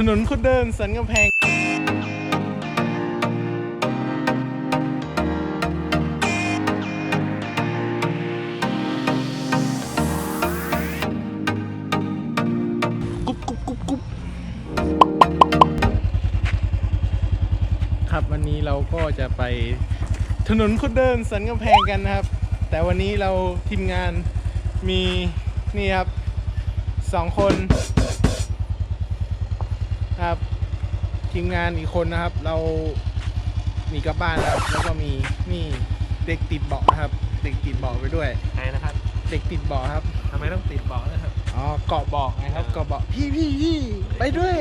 ถนนคนเดินสันกำแพงกุ๊บกุ๊บกุ๊บกุ๊บครับวันนี้เราก็จะไปถนนคนเดินสันกำแพงกันนะครับ แต่วันนี้เราทีมงานมีนี่ครับสองคน ครับทีมงานอีกคนนะครับ เราหนีกลับบ้านนะครับแล้วก็มีนี่เด็กติดเบาะนะครับ เด็กติดเบาะไปด้วยใครนะครับเด็กติดเบาะครับทำไมต้องติดเบาะนะครับ อ๋อเกาะเบอกไงครับเกาะเบอกพี่พี่พี่ไปด้วย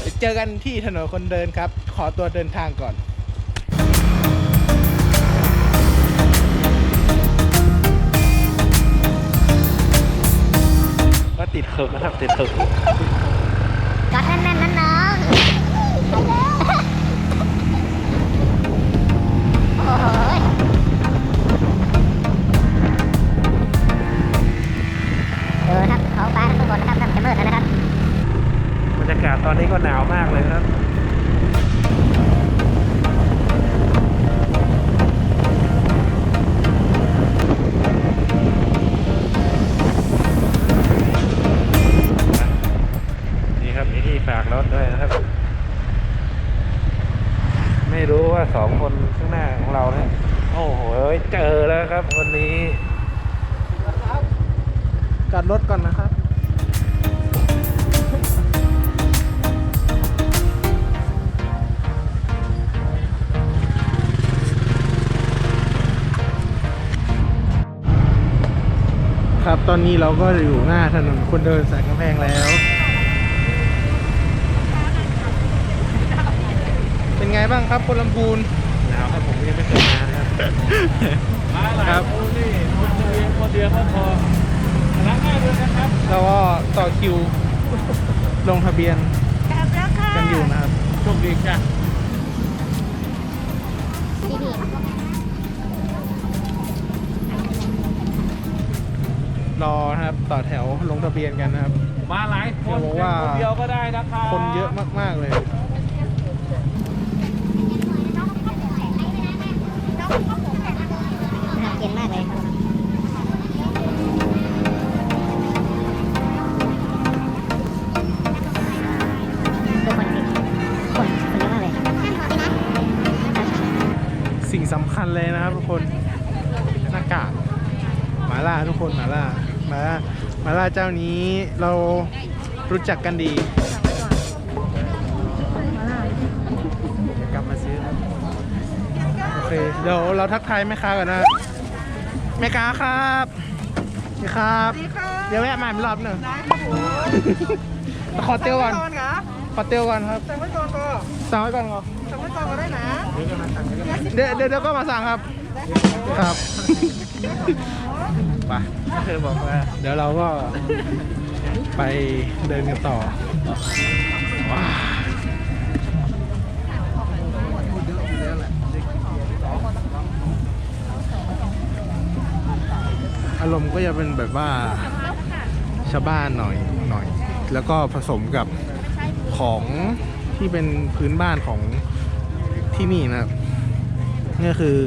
เดี๋ยวเจอกันที่ถนนคนเดินครับ ขอตัวเดินทางก่อนก็ติดเขิกนะครับติดเขิก กัดแน่นๆนะน้องโอ้โหยดูครับท้องฟ้าข้างบนนะครับเริ่มจะมืดแล้วนะครับบรรยากาศตอนนี้ก็หนาวมากเลย สองคนข้างหน้าของเราเนี่ยโอ้โหเจอแล้วครับ วันนี้กัดรถก่อนนะครับครับตอนนี้เราก็อยู่หน้าถนนคนเดินสายกำแพงแล้ว ไงบ้างครับคนลำพูนหนาวครับผมยังไม่เคยมานะครับครับนี่คนเดียวคนเดียวเขาพอล้างหน้าด้วยนะครับแล้วก็ต่อคิวลงทะเบียนกันอยู่นะครับโชคดีจ้ะพี่พี่รอนะครับต่อแถวลงทะเบียนกันนะครับ มาหลายคนเขาบอกว่าคนเดียวก็ได้นะครับคนเยอะมากๆเลย เจ้านี้เรารู้จักกันดีเดี๋ยวกลับมาซื้อครับโอเคเดี๋ยวเราทักทายแม่ค้าก่อนนะแม่ค้าครับแม่ครับสวัสดีค่ะเดี๋ยวแวะมาอีกรอบหนึ่งได้ครับผมขอเตียวก่อนสั่งไว้ก่อนขอเตียวก่อนครับสั่งไว้ก่อนก็สั่งไว้ก่อนเหรอสั่งไว้ก่อนก็ได้นะเดี๋ยวเดี๋ยวเดี๋ยวก็มาสั่งครับ ครับ ไปเธอบอกว่า เดี๋ยวเราก็ไปเดินกันต่อว้าอารมณ์ก็จะเป็นแบบว่าชาวบ้านหน่อยหน่อย แล้วก็ผสมกับของที่เป็นพื้นบ้านของที่นี่นะครับนี่คือ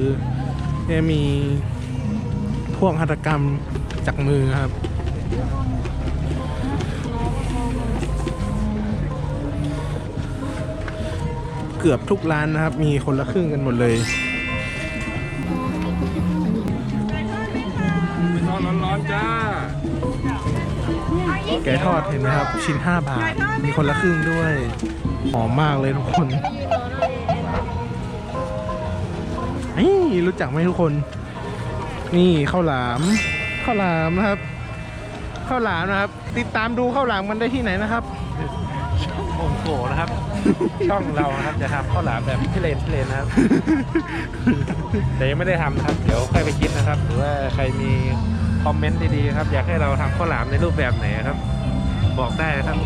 จะมี วกหัตถกรรมจากมือครับ เกือบทุกร้านนะครับ มีคนละครึ่งกันหมดเลยนอนร้อนๆจ้าไก่ทอดเห็นไหมครับ ชิ้น 5 บาท มีคนละครึ่งด้วย หอมมากเลยทุกคนนี่รู้จักไหมทุกคน นี่ข้าวหลามข้าวหลามนะครับข้าวหลามนะครับ ติดตามดูข้าวหลามกันได้ที่ไหนนะครับโมงโกนะครับ ช่องเรานะครับจะทำข้าวหลามแบบพิเรนพิเรนนะครับ แต่ยังไม่ได้ทำนะครับ เดี๋ยวค่อยไปคิดนะครับ หรือว่าใครมีคอมเมนต์ดีๆครับ อยากให้เราทำข้าวหลามในรูปแบบไหนครับ บอกได้นะครับ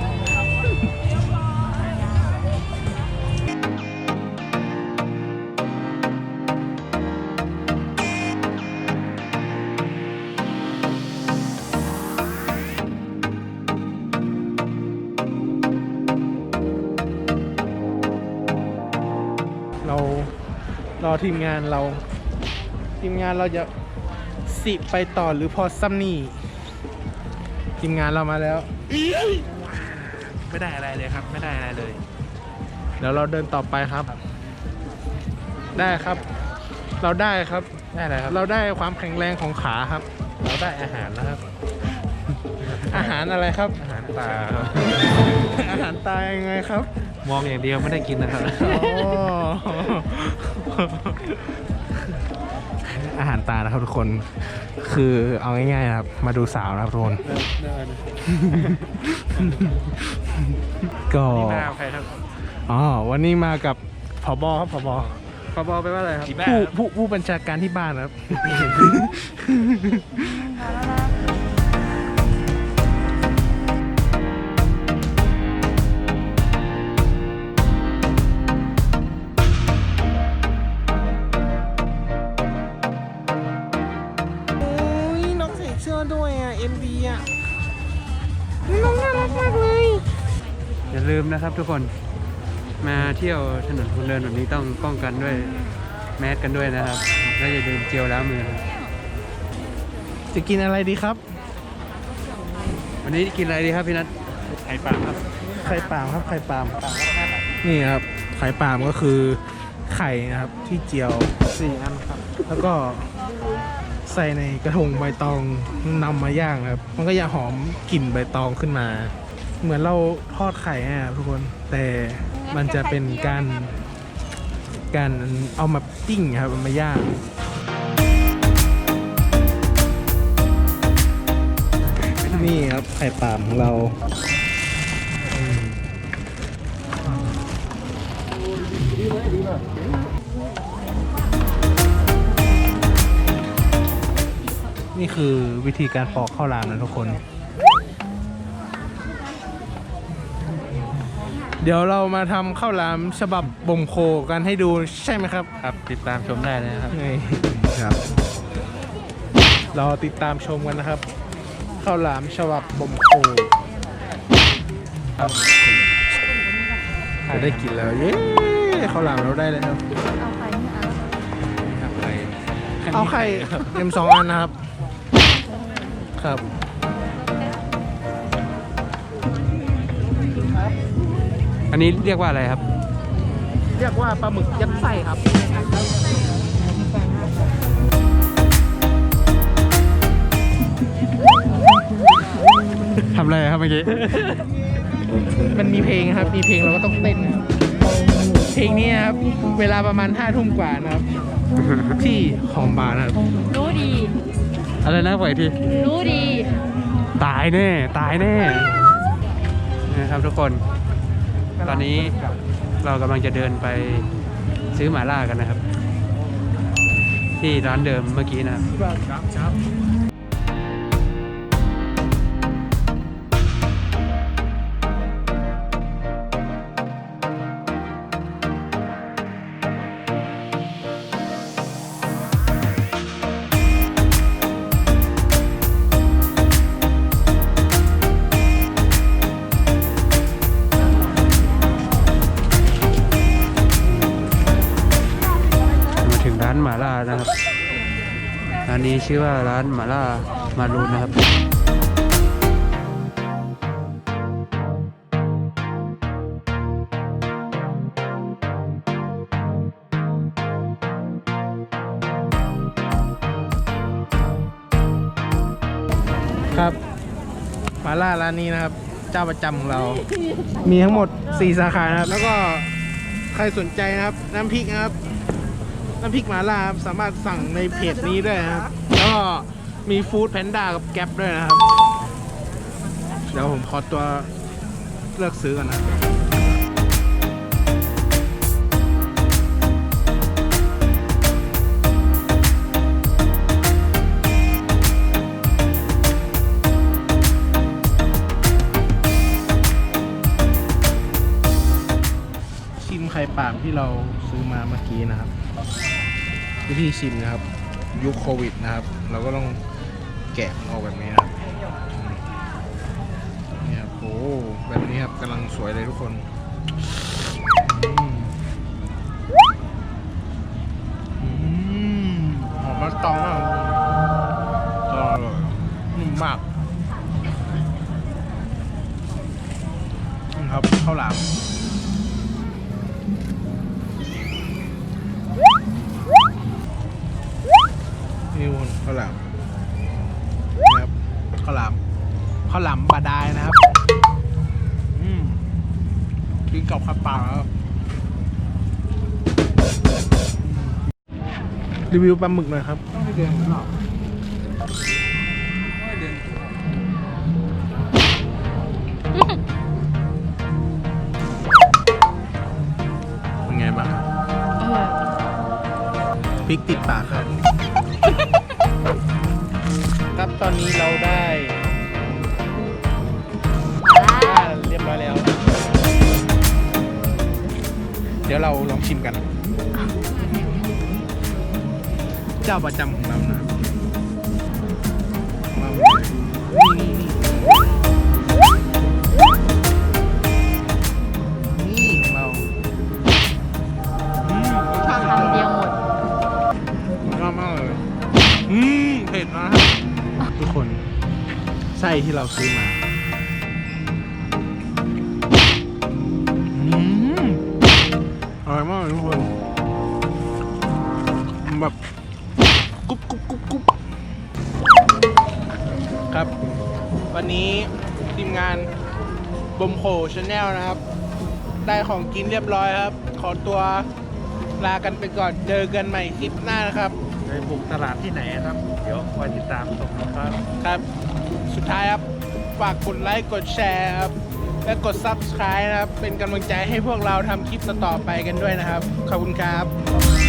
รอทีมงานเรา ทีมงานเราจะสิไปต่อหรือพอซัมนี่ทีมงานเรามาแล้วไม่ได้อะไรเลยครับ ไม่ได้อะไรเลยเดี๋ยวเราเดินต่อไปครับ ได้ครับ เราได้ครับ ได้อะไรครับ เราได้ความแข็งแรงของขาครับ เราได้อาหารนะครับ อาหารอะไรครับ อาหารตาครับอาหารตายยังไงครับ มองอย่างเดียวไม่ได้กินนะครับ อ๋อ อาหารตานะครับทุกคน คือเอาง่ายๆนะครับ มาดูสาวนะครับทุกคน ก็ นี่มาเอาใครครับอ๋อ วันนี้มากับผบครับผบพอบอไปว่าอะไรครับ ผู้ผู้ผู้บัญชาการที่บ้านครับโส่เสื้อด้วยอะ MV อะน้องน่ารักมากเลย อย่าลืมนะครับทุกคนมาเที่ยวถนนคนเดินแบบนี้ต้องป้องกันด้วยแมสกันด้วยนะครับ และอย่าลืมเจลล้างมือนะครับจะกินอะไรดีครับ วันนี้กินอะไรดีครับพี่นัทไข่ปลาครับไข่ปาล์มครับไข่ปาล์มนี่ครับไข่ปาล์มก็คือไข่นะครับที่เจียวสี่อันครับ แล้วก็ ใส่ในกระทงใบตองนำมาย่างครับ มันก็จะหอมกลิ่นใบตองขึ้นมา เหมือนเราทอดไข่อะทุกคน แต่มันจะเป็นการ การเอามาปิ้งครับเอามาย่างนี่ครับไข่ปามของเราอืม นี่คือวิธีการปอกข้าวหลามนะทุกคน เดี๋ยวเรามาทำข้าวหลามฉบับบ่มโคกันให้ดูใช่ไหมครับ ครับติดตามชมได้เลยนะครับนี่ครับรอติดตามชมกันนะครับ ข้าวหลามฉบับบ่มโคครับจะได้กินแล้วเย้ข้าวหลามเราได้แล้วครับไข่เอาไข่เต็มสองอันนะครับ ครับอันนี้เรียกว่าอะไรครับ เรียกว่าปลาหมึกยัดไส้ครับ ทำอะไรครับเมื่อกี้ มันมีเพลงครับ มีเพลงเราก็ต้องเต้นครับเพลงนี้นะครับ เวลาประมาณห้าทุ่มกว่านะครับ ที่หอมบาร์นะครับ รู้ดี อะไรนะปล่อยทีรู้ดี ตายแน่ ตายแน่นะครับทุกคน ตอนนี้เรากำลังจะเดินไปซื้อหมาล่ากันนะครับ ที่ร้านเดิมเมื่อกี้นะครับ หมาล่านะครับ ร้านนี้ชื่อว่าร้านหมาล่ามารูนนะครับครับมาล่าร้านนี้นะครับ เจ้าประจำของเรา มีทั้งหมด 4 สาขานะครับ แล้วก็ใครสนใจนะครับ น้ำพริกนะครับ น้ำพริกหมาล่าครับสามารถสั่งในเพจนี้ได้ครับแล้วก็มีฟู้ดแพนด้ากับแก๊ปด้วยนะครับ เดี๋ยวผมขอตัวเลือกซื้อก่อนนะชิมไข่ปาล์มที่เราซื้อมาเมื่อกี้นะครับ วิธีชิมนะครับ ยุคโควิดนะครับ เราก็ต้องแกะมันออกแบบนี้นะครับอืมเนี่ยครับโอ้แบบนี้ครับกำลังสวยเลยทุกคนหอืมตองมากตองอร่อยนุ่มมากนะครับข้าวหลามาวหลามนะครับข้าวหลามข้าวหลามบาดายนะครับ อืมกินกับข้าวเปล่าครับรีวิวปลาหมึกหน่อยครับ ต้องไปเดินหรอไม่เดินเป็นไงบ้างครับอร่อยพริกติดปากครับครับ ตอนนี้เราได้อ่าเรียบร้อยแล้ว เดี๋ยวเราลองชิมกัน เจ้าประจำของเรานะครับ เราซื้อมาอืมอร่อยมากเลยทุกคนแบบกรุบกรุบกรุบกรุบครับ วันนี้ทีมงานบมโคชาแนลนะครับ ได้ของกินเรียบร้อยครับ ขอตัวลากันไปก่อนเจอกันใหม่คลิปหน้านะครับ ไปบุกตลาดที่ไหนครับ เดี๋ยวคอยติดตามชมนะครับ ครับ สุดท้ายครับ ฝากกดไลค์กดแชร์ครับ และกด Subscribe นะครับ เป็นกำลังใจให้พวกเราทำคลิปต่อๆไปกันด้วยนะครับ ขอบคุณครับ